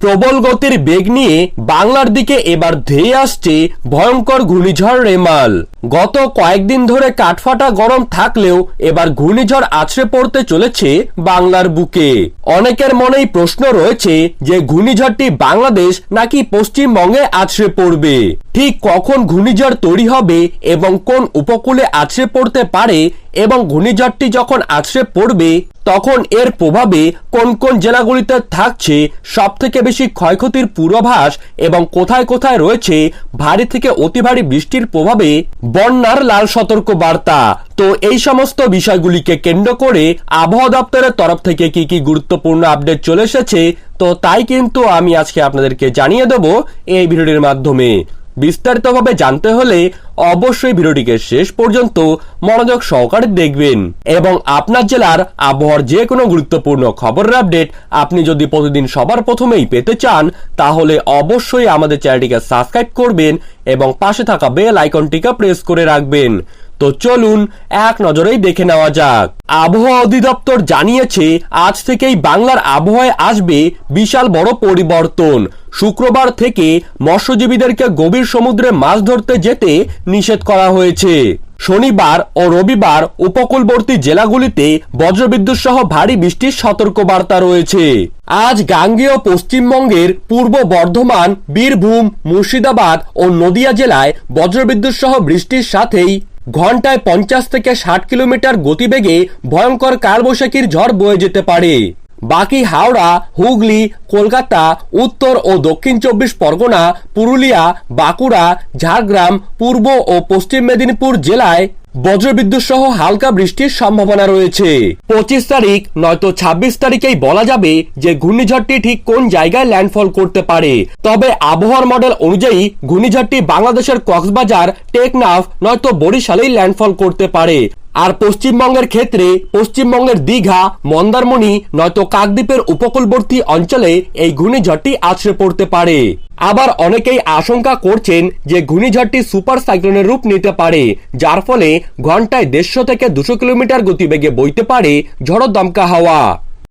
প্রবল গতির বেগ নিয়ে বাংলার দিকে এবার ধেয়ে আসছে ভয়ঙ্কর ঘূর্ণিঝড় রেমাল। গত কয়েকদিন ধরে কাঠফাটা গরম থাকলেও এবার ঘূর্ণিঝড় আছড়ে পড়তে চলেছে বাংলার বুকে। অনেকের মনেই প্রশ্ন রয়েছে যে ঘূর্ণিঝড়টি বাংলাদেশ নাকি পশ্চিমবঙ্গে আছড়ে পড়বে? ঠিক কখন ঘূর্ণিঝড় তৈরি হবে এবং কোন উপকূলে আছড়ে পড়তে পারে এবং ঘূর্ণিঝড়টি যখন আছড়ে পড়বে, তখন এর প্রভাবে কোন কোন জেলাগুলিতে থাকছে সব থেকে বেশি ক্ষয়ক্ষতির পূর্বাভাস এবং কোথায় কোথায় রয়েছে ভারী থেকে অতি ভারী বৃষ্টির প্রভাবে বন্যার লাল সতর্ক বার্তা তো এই সমস্ত বিষয়গুলিকে কেন্দ্র করে আবহাওয়া দপ্তরের তরফ থেকে কি কি গুরুত্বপূর্ণ আপডেট চলে এসেছে, তো তাই কিন্তু আমি আজকে আপনাদেরকে জানিয়ে দেব এই ভিডিওটির মাধ্যমে। বিস্তারিতভাবে জানতে হলে অবশ্যই ভিডিওটিকে শেষ পর্যন্ত মনোযোগ সহকারে দেখবেন। এবং আপনার জেলার আবহাওয়ার যে কোনো গুরুত্বপূর্ণ খবরের আপডেট আপনি যদি প্রতিদিন সবার প্রথমেই পেতে চান, তাহলে অবশ্যই আমাদের চ্যানেলটিকে সাবস্ক্রাইব করবেন এবং পাশে থাকা বেল আইকনটিকে প্রেস করে রাখবেন। তো চলুন, এক নজরেই দেখে নেওয়া যাক। আবহাওয়া অধিদপ্তর জানিয়েছে, আজ থেকেই বাংলার আবহাওয়ায় আসবে বিশাল বড় পরিবর্তন। শুক্রবার থেকে মৎস্যজীবীদেরকে গভীর সমুদ্রে মাছ ধরতে যেতে নিষেধ করা হয়েছে। শনিবার ও রবিবার উপকূলবর্তী জেলাগুলিতে বজ্রবিদ্যুৎ সহ ভারী বৃষ্টির সতর্কবার্তা রয়েছে। আজ গাঙ্গেয় পশ্চিমবঙ্গের পূর্ব বর্ধমান, বীরভূম, মুর্শিদাবাদ ও নদিয়া জেলায় বজ্রবিদ্যুৎ সহ বৃষ্টির সাথেই ঘন্টায় পঞ্চাশ থেকে ষাট কিলোমিটার গতিবেগে ভয়ঙ্কর কালবৈশাখীর ঝড় বয়ে যেতে পারে। বাকি হাওড়া, হুগলি, কলকাতা, উত্তর ও দক্ষিণ চব্বিশ পরগনা, পুরুলিয়া, বাঁকুড়া, ঝাড়গ্রাম, পূর্ব ও পশ্চিম মেদিনীপুর জেলায় বজ্রবিদ্যুৎ সহ হালকা বৃষ্টির সম্ভাবনা রয়েছে। পঁচিশ তারিখ নয়তো ছাব্বিশ তারিখেই বলা যাবে যে ঘূর্ণিঝড়টি ঠিক কোন জায়গায় ল্যান্ডফল করতে পারে। তবে আবহাওয়ার মডেল অনুযায়ী ঘূর্ণিঝড়টি বাংলাদেশের কক্সবাজার, টেকনাফ নয়তো বরিশালেই ল্যান্ডফল করতে পারে। আর পশ্চিমবঙ্গের ক্ষেত্রে পশ্চিমবঙ্গের দীঘা, মন্দারমণি, নয়তো কাকদ্বীপের উপকূলবর্তী অঞ্চলে এই ঘূর্ণিঝড়টি আছড়ে পড়তে পারে। আবার অনেকেই আশঙ্কা করছেন যে ঘূর্ণিঝড়টি সুপার সাইক্লোনের রূপ নিতে পারে, যার ফলে ঘন্টায় দেড়শো থেকে দুশো কিলোমিটার গতিবেগে বইতে পারে ঝড়ো দমকা হাওয়া।